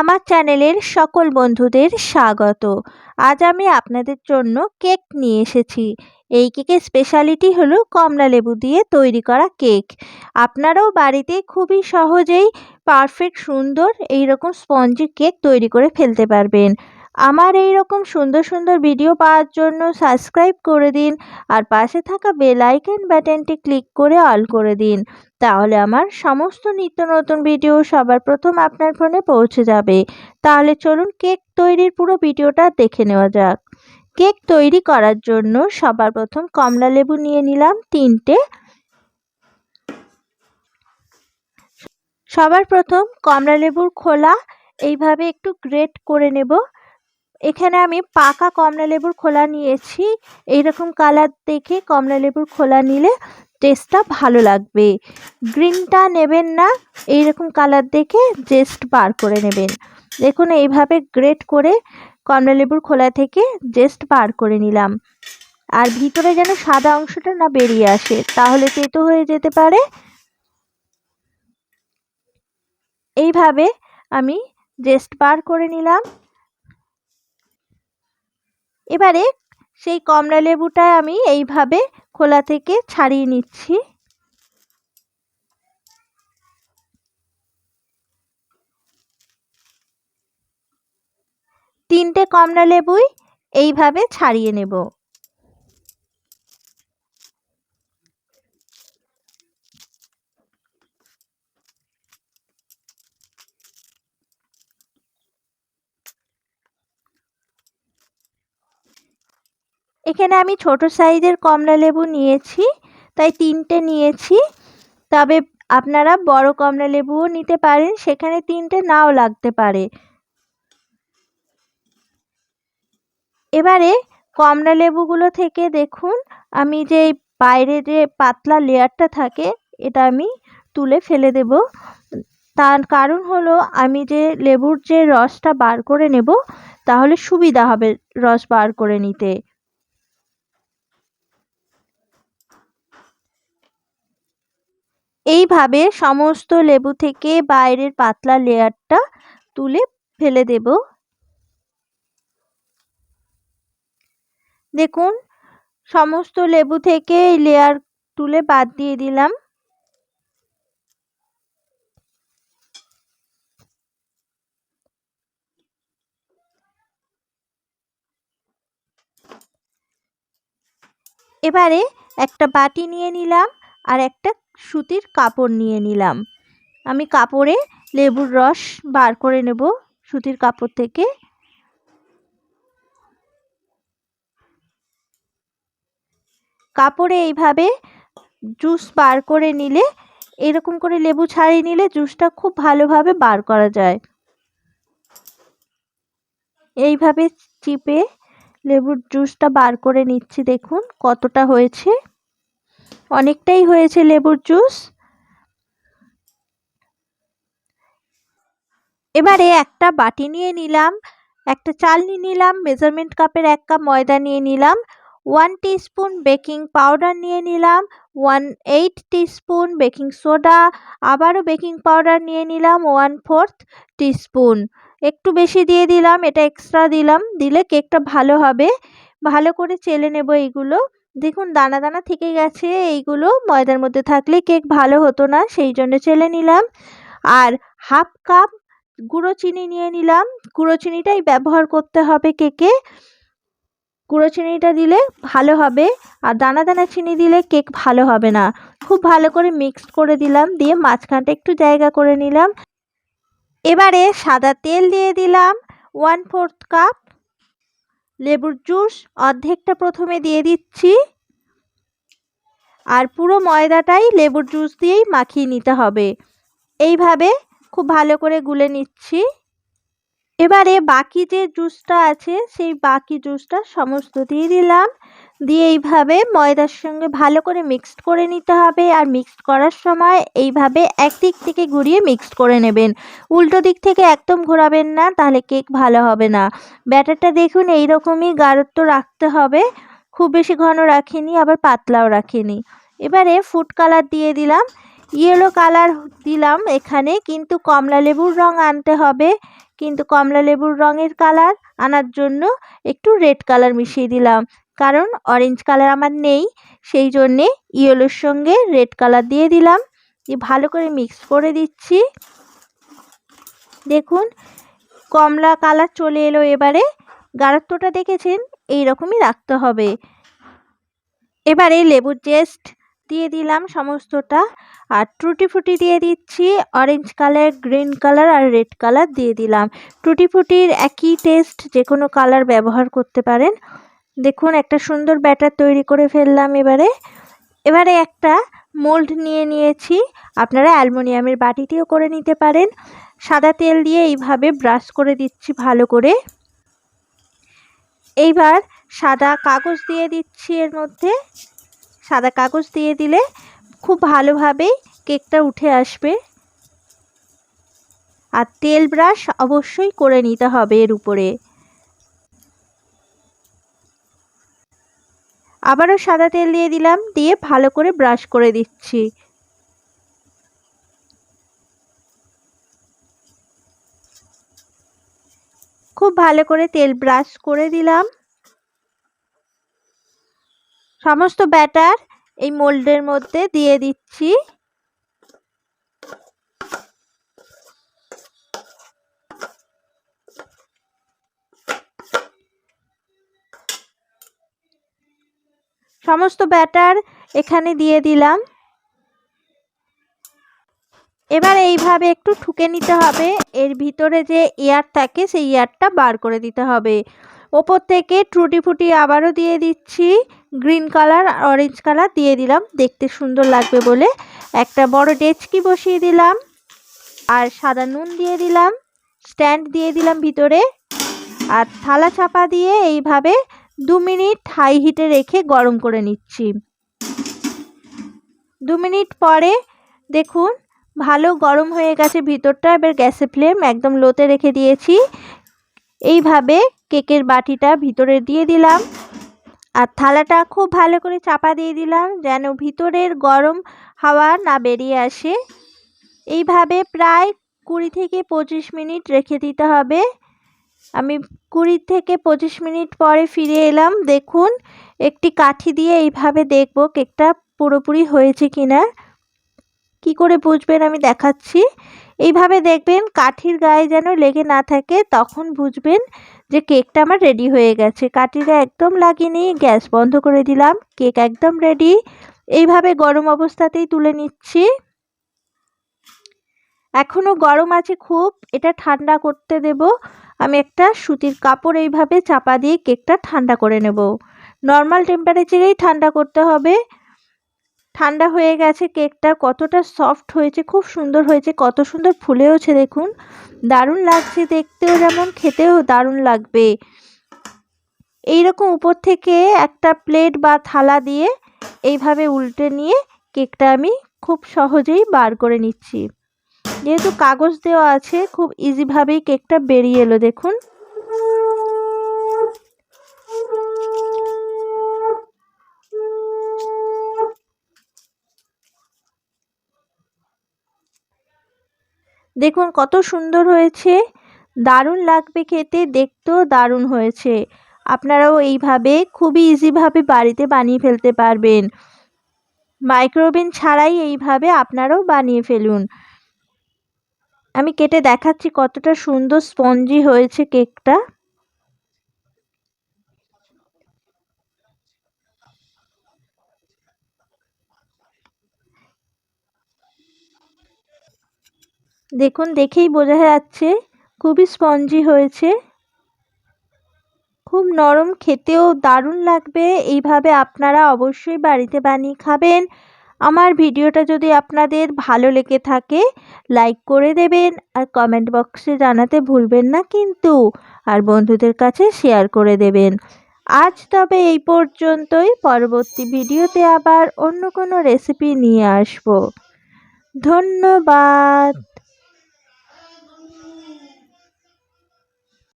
আমার চ্যানেলের সকল বন্ধুদের স্বাগত। আজ আমি আপনাদের জন্য কেক নিয়ে এসেছি। এই কেকের স্পেশালিটি হলো কমলা লেবু দিয়ে তৈরি করা কেক। আপনারাও বাড়িতে খুবই সহজেই পারফেক্ট সুন্দর এই রকম স্পঞ্জি কেক তৈরি করে ফেলতে পারবেন। আমার এই রকম সুন্দর সুন্দর ভিডিও পাওয়ার জন্য সাবস্ক্রাইব করে দিন আর পাশে থাকা বেল আইকন বাটনটি ক্লিক করে অল করে দিন। তাহলে আমার সমস্ত নিত্য নতুন ভিডিও সবার প্রথম আপনার ফোনে পৌঁছে যাবে। তাহলে চলুন কেক তৈরির পুরো ভিডিওটা দেখে নেওয়া যাক। কেক তৈরি করার জন্য সবার প্রথম কমলা লেবু নিয়ে নিলাম তিনটে। সবার প্রথম কমলা লেবুর খোলা, এইভাবে একটু গ্রেট করে নেব। এখানে আমি পাকা কমলা লেবুর খোলা নিয়েছি। এইরকম কালার দেখে কমলা লেবুর খোলা নিলে টেস্টটা ভালো লাগবে। গ্রিনটা নেবেন না, এইরকম কালার দেখে জেস্ট বার করে নেবেন। দেখুন, এইভাবে গ্রেট করে কমলা লেবুর খোলা থেকে জেস্ট বার করে নিলাম। আর ভিতরে যেন সাদা অংশটা না বেরিয়ে আসে, তাহলে তেতো হয়ে যেতে পারে। এইভাবে আমি জেস্ট বার করে নিলাম। এবারে সেই কমলা লেবুটা আমি এইভাবে খোলা থেকে ছাড়িয়ে নিচ্ছি। তিনটে কমলা লেবুই এইভাবে ছাড়িয়ে নেব। এখানে আমি ছোট সাইজের কমলা লেবু নিয়েছি, তাই তিনটে নিয়েছি। তবে আপনারা বড় কমলা লেবুও নিতে পারেন, সেখানে তিনটে নাও লাগতে পারে। এবারে কমলা লেবুগুলো থেকে দেখুন, আমি যে বাইরে যে পাতলা লেয়ারটা থাকে, এটা আমি তুলে ফেলে দেব। তার কারণ হলো, আমি যে লেবুর যে রসটা বার করে নেব, তাহলে সুবিধা হবে রস বার করে নিতে। এইভাবে সমস্ত লেবু থেকে বাইরের পাতলা লেয়ারটা তুলে ফেলে দেব। দেখুন, সমস্ত লেবু থেকে লেয়ার তুলে বাদ দিয়ে দিলাম। এবারে একটা বাটি নিয়ে নিলাম আর একটা সুতির কাপড় নিয়ে নিলাম। আমি কাপড়ে লেবুর রস বার করে নেব সুতির কাপড় থেকে। কাপড়ে এইভাবে জুস বার করে নিলে, এরকম করে লেবু ছাড়িয়ে নিলে জুসটা খুব ভালোভাবে বার করা যায়। এইভাবে চিপে লেবুর জুসটা বার করে নিচ্ছি, দেখুন কতটা হয়েছে। অনেকটাই হয়েছে লেবুর জুস। এবারে একটা বাটি নিয়ে নিলাম, একটা চালনি নিলাম, মেজারমেন্ট কাপের এক কাপ ময়দা নিয়ে নিলাম, ওয়ান স্পুন বেকিং পাউডার নিয়ে নিলাম, one eight spoon baking soda, আবারও বেকিং পাউডার নিয়ে নিলাম, ওয়ান ফোর্থ স্পুন একটু বেশি দিয়ে দিলাম, এটা এক্সট্রা দিলাম, দিলে কেকটা ভালো হবে। ভালো করে চেলে নেব এইগুলো। দেখুন, দানা দানা থেকে গেছে। এইগুলো ময়দার মধ্যে থাকলে কেক ভালো হতো না, সেই জন্য চেলে নিলাম। আর হাফ কাপ গুঁড়ো চিনি নিয়ে নিলাম। গুঁড়ো চিনিটাই ব্যবহার করতে হবে কেকে। গুঁড়ো চিনিটা দিলে ভালো হবে। আর দানা দানা চিনি দিলে কেক ভালো হবে না। খুব ভালো করে মিক্সড করে দিলাম, দিয়ে মাঝখানটা একটু জায়গা করে নিলাম। এবারে সাদা তেল দিয়ে দিলাম। ওয়ান ফোর্থ কাপ লেবুর জুস অর্ধেকটা প্রথমে দিয়ে দিচ্ছি। আর পুরো ময়দাটাই লেবুর জুস দিয়েই মাখিয়ে নিতে হবে। এইভাবে খুব ভালো করে গুলে নিচ্ছি। এবারে বাকি যে জুসটা আছে, সেই বাকি জুসটা সমস্ত দিয়ে দিলাম। দিয়ে এইভাবে ময়দার সঙ্গে ভালো করে মিক্সড করে নিতে হবে। আর মিক্সড করার সময় এইভাবে এক দিক থেকে ঘুরিয়ে মিক্সড করে নেবেন। উল্টো দিক থেকে একদম ঘোরাবেন না, তাহলে কেক ভালো হবে না। ব্যাটারটা দেখুন, এইরকমই গাঢ়ত্ব রাখতে হবে। খুব বেশি ঘন রাখিনি, আবার পাতলাও রাখিনি। এবারে ফুড কালার দিয়ে দিলাম। ইয়েলো কালার দিলাম এখানে, কিন্তু কমলা লেবুর রং আনতে হবে। কিন্তু কমলা লেবুর রঙের কালার আনার জন্য একটু রেড কালার মিশিয়ে দিলাম। কারণ অরেঞ্জ কালার আমার নেই, সেই জন্যে ইয়েলোর সঙ্গে রেড কালার দিয়ে দিলাম। ভালো করে মিক্স করে দিচ্ছি। দেখুন, কমলা কালার চলে এলো এবারে। গাঢ়ত্বটা দেখেছেন? এই রকমই রাখতে হবে। এবারে লেবুর জেস্ট দিয়ে দিলাম সমস্তটা। আর টুটি ফুটি দিয়ে দিচ্ছি অরেঞ্জ কালার গ্রিন কালার আর রেড কালার দিয়ে দিলাম। টুটি ফুটির একই টেস্ট যে কোনো কালার ব্যবহার করতে পারেন। দেখুন, একটা সুন্দর ব্যাটার তৈরি করে ফেললাম এবারে। এবারে একটা মোল্ড নিয়ে নিয়েছি। আপনারা অ্যালমোনিয়ামের বাটিতেও করে নিতে পারেন। সাদা তেল দিয়ে এইভাবে ব্রাশ করে দিচ্ছি ভালো করে। এইবার সাদা কাগজ দিয়ে দিচ্ছি এর মধ্যে। সাদা কাগজ দিয়ে দিলে খুব ভালোভাবেই কেকটা উঠে আসবে। আর তেল ব্রাশ অবশ্যই করে নিতে হবে এর উপরে। আবারও সাদা তেল দিয়ে দিলাম, দিয়ে ভালো করে ব্রাশ করে দিচ্ছি। খুব ভালো করে তেল ব্রাশ করে দিলাম। সমস্ত ব্যাটার এই মোল্ডের মধ্যে দিয়ে দিচ্ছি। সমস্ত ব্যাটার এখানে দিয়ে দিলাম। এবার এইভাবে একটু ঠুকে নিতে হবে। এর ভিতরে যে এয়ার থাকে, সেই এয়ারটা বার করে দিতে হবে। ওপর থেকে ট্রুটি ফুটি আবারও দিয়ে দিচ্ছি। গ্রিন কালার, অরেঞ্জ কালার দিয়ে দিলাম। দেখতে সুন্দর লাগবে বলে একটা বড় ডেচকি বসিয়ে দিলাম। আর সাদা নুন দিয়ে দিলাম। স্ট্যান্ড দিয়ে দিলাম ভিতরে। আর থালা চাপা দিয়ে এইভাবে দু মিনিট হাই হিটে রেখে গরম করে নিচ্ছি। দু মিনিট পরে দেখুন, ভালো গরম হয়ে গেছে ভিতরটা, এবার গ্যাসে ফ্লেম একদম লোতে রেখে দিয়েছি। এইভাবে কেকের বাটিটা ভিতরে দিয়ে দিলাম। আর থালাটা খুব ভালো করে চাপা দিয়ে দিলাম যেন ভিতরের গরম হাওয়া না বেরিয়ে আসে। এইভাবে প্রায় কুড়ি থেকে পঁচিশ মিনিট রেখে দিতে হবে। আমি কুড়ি থেকে পঁচিশ মিনিট পরে ফিরে এলাম। দেখুন, একটি কাঠি দিয়ে এইভাবে দেখব কেকটা পুরোপুরি হয়েছে কিনা। কি করে বুঝবেন আমি দেখাচ্ছি। এইভাবে দেখবেন কাঠির গায়ে যেন লেগে না থাকে, তখন বুঝবেন যে কেকটা আমার রেডি হয়ে গেছে। কাঠির গায়ে একদম লাগিনি, গ্যাস বন্ধ করে দিলাম, কেক একদম রেডি। এইভাবে গরম অবস্থাতেই তুলে নিচ্ছি। এখনও গরম আছে খুব, এটা ঠান্ডা করতে দেব। আমি একটা সুতির কাপড় এইভাবে চাপা দিয়ে কেকটা ঠান্ডা করে নেব। নর্মাল টেম্পারেচারেই ঠান্ডা করতে হবে। ঠান্ডা হয়ে গেছে কেকটা, কতটা সফট হয়েছে, খুব সুন্দর হয়েছে, কত সুন্দর ফুলেওছে দেখুন। দারুণ লাগছে দেখতেও যেমন, খেতেও দারুণ লাগবে। এইরকম উপর থেকে একটা প্লেট বা থালা দিয়ে এইভাবে উল্টে নিয়ে কেকটা আমি খুব সহজেই বার করে নিচ্ছি। যেহেতু কাগজ দেওয়া আছে, খুব ইজিভাবেই কেকটা বেরিয়ে এলো, দেখুন। দেখুন কত সুন্দর হয়েছে। দারুণ লাগবে খেতে, দেখতেও দারুণ হয়েছে। আপনারাও এইভাবে খুবই ইজিভাবে বাড়িতে বানিয়ে ফেলতে পারবেন। মাইক্রোওভেন ছাড়াই এইভাবে আপনারাও বানিয়ে ফেলুন। আমি কেটে দেখাচ্ছি কতটা সুন্দর স্পঞ্জি হয়েছে কেকটা। দেখুন, দেখেই বোঝা যাচ্ছে খুবই স্পঞ্জি হয়েছে। খুব নরম, খেতেও দারুণ লাগবে। এইভাবে আপনারা অবশ্যই বাড়িতে বানিয়ে খাবেন। আমার ভিডিওটা যদি আপনাদের ভালো লেগে থাকে লাইক করে দেবেন আর কমেন্ট বক্সে জানাতে ভুলবেন না কিন্তু, আর বন্ধুদের কাছে শেয়ার করে দেবেন। আজ তবে এই পর্যন্তই, পরবর্তী ভিডিওতে আবার অন্য কোনো রেসিপি নিয়ে আসব। ধন্যবাদ।